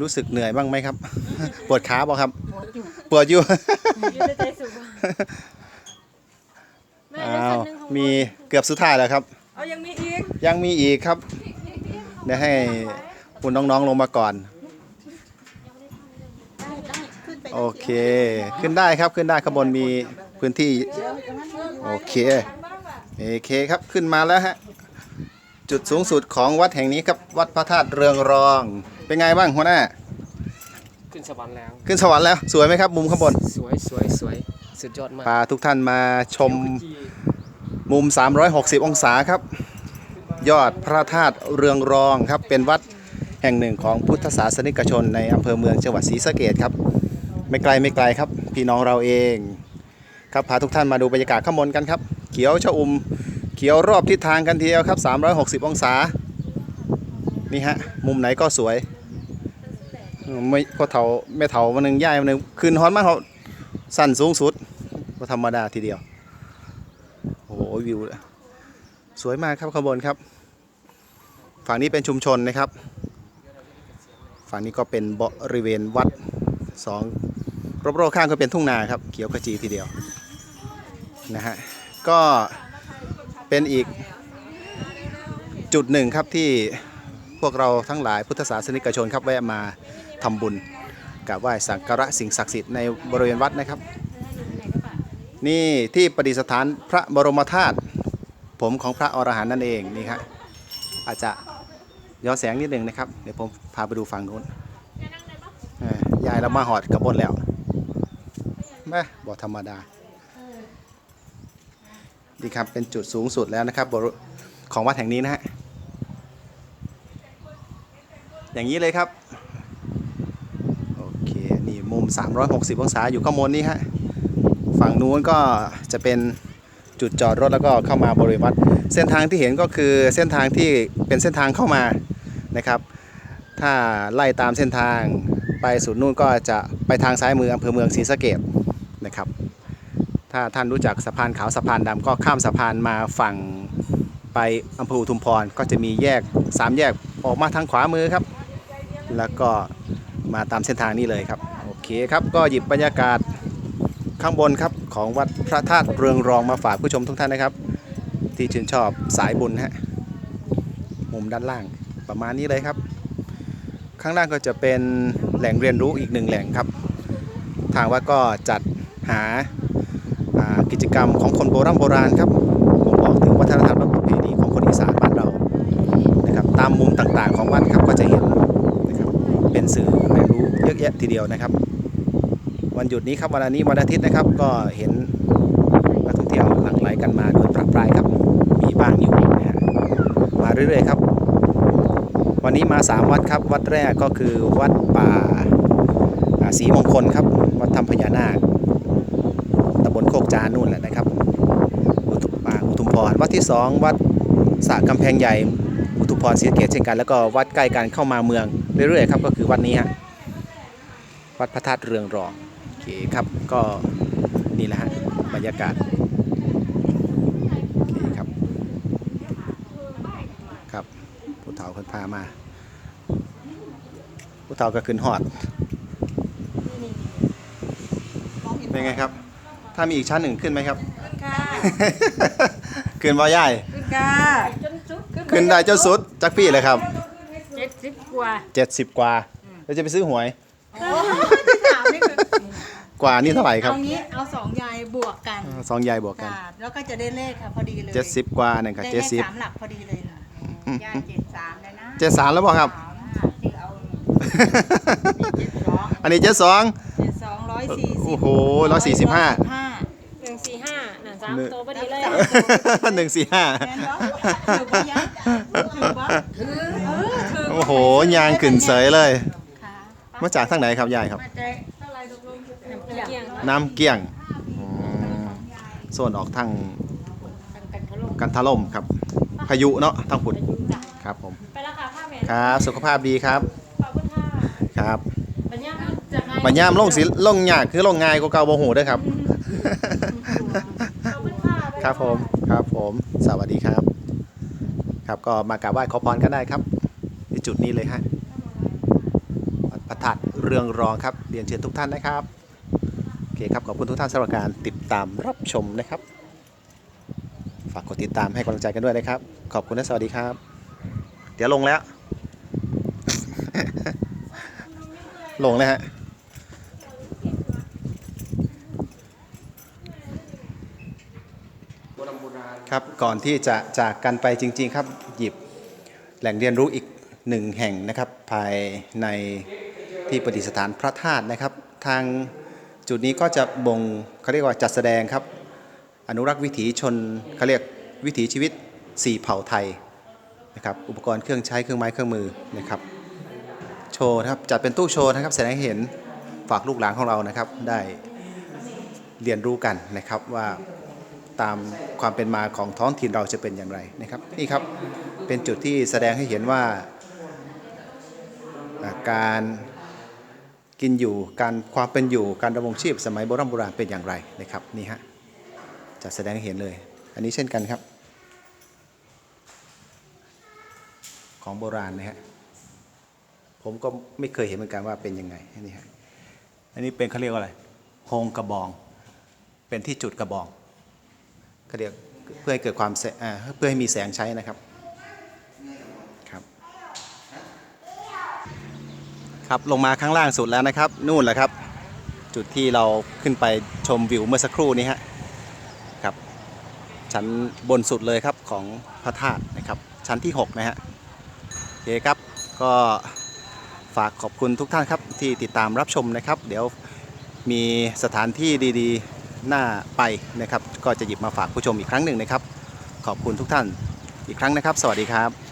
รู้สึกเหนื่อยบ้างไหมครับ ปวดขาบ่ครับ ปวดอยู่ อยู่ในใจสุขแม่อ้าได้ชั้วนหนึ่งของมีเกือบสุดท้ายแล้วครับ เอายังมีอีกยังมีอีกครับ เดี๋ยวให้คุณน้องๆลงมาก่อน โอเค ขึ้นได้ครับ ขึ้นได้ข้างบนมีพื้นที่ โอเค โอเคครับ ขึ้นมาแล้วฮะ จุดสูงสุดของวัดแห่งนี้ครับ วัดพระธาตุเรืองรอง เป็นไงบ้างหัวหน้า ขึ้นสวรรค์แล้ว ขึ้นสวรรค์แล้วสวยไหมครับมุมข้างบน สวยสวยสวยสุดยอดมากพาทุกท่านมาชมมุม 360 องศาครับ ยอดพระธาตุเรืองรองครับ เป็นวัดแห่งหนึ่งของพุทธศาสนิกชนในอำเภอเมืองจังหวัดศรีสะเกษครับ ไม่ไกลไม่ไกลครับ พี่น้องเราเอง ครับพาทุกท่านมาดูบรรยากาศข้างบนกันครับ เขียวชอุ่มเขียวรอบทิศทางกันทีเดียวครับ 360 องศา นี่ฮะ มุมไหนก็สวยเออ ไม่พอเถาไม่เถามันหนึ่งย่ายมันหนึ่งคืนฮ้อนมากเขาสั้นสูงสุดก็ธรรมดาทีเดียว โอ้โหวิวสวยมากครับข้างบนครับ ฝั่งนี้เป็นชุมชนนะครับ ฝั่งนี้ก็เป็นบริเวณวัดสองรอบๆข้างก็เป็นทุ่งนาครับ เขียวขจีทีเดียวนะฮะก็เป็นอีกจุดหนึ่งครับที่พวกเราทั้งหลายพุทธศาสนิกชนครับแวะมา ทำบุญกราบไหว้สักการะสิ่งศักดิ์สิทธิ์ในบริเวณวัดนะครับ นี่ที่ประดิษฐานพระบรมธาตุผมของพระอรหันต์นั่นเองนี่ครับอาจจะย้อนแสงนิดหนึ่งนะครับ เดี๋ยวผมพาไปดูฝั่งนู้นยายเรามาหอดกระบนแล้วแม่บอธรรมดาดีครับเป็นจุดสูงสุดแล้วนะครับของวัดแห่งนี้นะฮะอย่างนี้เลยครับ มุม 360 องศาอยู่ข้างบนนี้ฮะฝั่งนู้นก็จะเป็นจุดจอดรถแล้วก็เข้ามาบริวณวัดเส้นทางที่เห็นก็คือเส้นทางที่เป็นเส้นทางเข้ามานะครับ ถ้าไล่ตามเส้นทางไปสุดนู่นก็จะไปทางซ้ายมืออำเภอเมืองศรีสะเกดนะครับ ถ้าท่านรู้จักสะพานขาวสะพานดำก็ข้ามสะพานมาฝั่งไปอำเภออุทุมพรก็จะมีแยกสามแยกออกมาทางขวามือครับ แล้วก็มาตามเส้นทางนี้เลยครับ เคครับก็หยิบบรรยากาศข้างบนครับของวัดพระธาตุเรืองรองมาฝากผู้ชมทุกท่านนะครับ ที่ชื่นชอบสายบุญฮะมุมด้านล่างประมาณนี้เลยครับ ข้างล่างก็จะเป็นแหล่งเรียนรู้อีกหนึ่งแหล่งครับ ทางวัดก็จัดหาากิจกรรมของคนโบราณโบราณครับผมบอกถึงวัฒนธรรมและประเพณีของคนอีสานบ้านเรานะครับตามมุมต่างๆของวัดครับก็จะเห็นนะครับเป็นสื่อเรียนรู้เยอะแยะทีเดียวนะครับ วันหยุดนี้ครับวันนี้วันอาทิตย์นะครับ ก็เห็นนักท่องเที่ยวหลั่งไหลกันมาโดยประปรายครับ มีบ้างอยู่นะฮะมาเรื่อยๆครับ วันนี้มา 3 วัดครับ วัดแรกก็คือวัดป่าศรีมงคลครับ วัดธรรมพญานาคตำบลโคกจานนู่นแหละนะครับอุทุอ่าอุทุมพรวัดที่ 2 วัดสระกำแพงใหญ่อุทุมพรศรีเกษเช่นกัน แล้วก็วัดใกล้กันเข้ามาเมืองเรื่อยๆครับก็คือวัดนี้ฮะวัดพระธาตุเรืองรองโอ คครับก็นี่แหละฮะบรรยากาศโอเคครับ ครับผู้เฒ่าคนพามาผู้เฒ่าก็ขึ้นหอดเป็นไงครับ ถ้ามีอีกชั้นหนึ่งขึ้นไหมครับค่ะขึ้นบ่ย่ายขึ้นค่ะจนสุดขึ้นได้เจ้าสุดจักพี่เลยครับเจ็ดสิบกว่า70กว่าเราจะไปซื้อหวยถามนี่คือก ว่านี่เท่าไหร่ครับเอางี้เอาสองยายบวกกันสองยายบวกกันค่ะแล้วก็จะได้เลขค่ะพอดีเลย70กว่านั่นก็ได้เลข70สามหลักพอดีเลยค่ะยาเจ็ดสามเลยนะเจ็ดสามแล้วบ่ครับที่เอาเจ็ดสองอันนี้เจ็ดสอง เจ็ดสองร้อยสี่สิบโอ้โหร้อยสี่สิบห้าห้า หนึ่งสี่ห้าหนึ่งสามตัวพอดีเลย หนึ่งสี่ห้าแม่นบ่ถือปะยะถือปะถือเออถือโอ้โหยางขึ้นเสยเลย ค่ะมาจากทางไหนครับยายครับ มาแจ น้ำเกี้ยงอืมโซนออกทางกันทะลุกันทะล่มครับ พายุเนาะทางฝุ่นครับผม ไปแล้วค่ะผ้าแม่ครับ สุขภาพดีครับขอบคุณค่ะครับปัญญาจะให้บัญยามลงสิลงยากคือลงง่ายกว่าเก่าบ่หูเด้วยครับ ขอบคุณค่ะครับผมครับผมสวัสดีครับ ครับก็มากราบไหว้ขอพรกันได้ครับที่จุดนี้เลยฮะวัดพระธาตุเรืองรองครับเรียนเชิญทุกท่านนะครับโอ เคครับ ขอบคุณทุกท่านสำหรับการติดตามรับชมนะครับ ฝากกดติดตามให้กำลังใจกันด้วยนะครับ ขอบคุณและสวัสดีครับ เดี๋ยวลงแล้ว ลงแล้วฮะครับก่อนที่จะจากกันไปจริง ๆ ครับหยิบแหล่งเรียนรู้อีกหนึ่งแห่งนะครับ ภายในที่ประดิษฐานพระธาตุนะครับ ทาง จุดนี้ก็จะบ่งเขาเรียกว่าจัดแสดงครับ อนุรักษ์วิถีชนเขาเรียกวิถีชีวิตสี่เผ่าไทยนะครับอุปกรณ์เครื่องใช้เครื่องไม้เครื่องมือนะครับโชว์นะครับจัดเป็นตู้โชว์นะครับแสดงให้เห็นฝากลูกหลานของเรานะครับได้เรียนรู้กันนะครับว่าตามความเป็นมาของท้องถิ่นเราจะเป็นอย่างไรนะครับนี่ครับเป็นจุดที่แสดงให้เห็นว่าอ่าการ กินอยู่การความเป็นอยู่การดำรงชีพสมัยโบราณโบราณเป็นอย่างไรนะครับนี่ฮะจะแสดงให้เห็นเลย อันนี้เช่นกันครับ ของโบราณนะฮะผมก็ไม่เคยเห็นเหมือนกันว่าเป็นยังไงอันนี้ฮะอันนี้เป็นเขาเรียกว่าอะไรโฮงกระบอง เป็นที่จุดกระบองก็เรียกเพื่อให้เกิดความแสอ่าเพื่อให้มีแสงใช้นะครับ ครับลงมาข้างล่างสุดแล้วนะครับ นู่นแหละครับ จุดที่เราขึ้นไปชมวิวเมื่อสักครู่นี้ฮะครับ ชั้นบนสุดเลยครับของพระธาตุนะครับ ชั้นที่ 6 นะฮะโอเคครับก็ฝากขอบคุณทุกท่านครับที่ติดตามรับชมนะครับ เดี๋ยวมีสถานที่ดีๆ หน้าไปนะครับ ก็จะหยิบมาฝากผู้ชมอีกครั้งหนึ่งนะครับ ขอบคุณทุกท่านอีกครั้งนะครับ สวัสดีครับ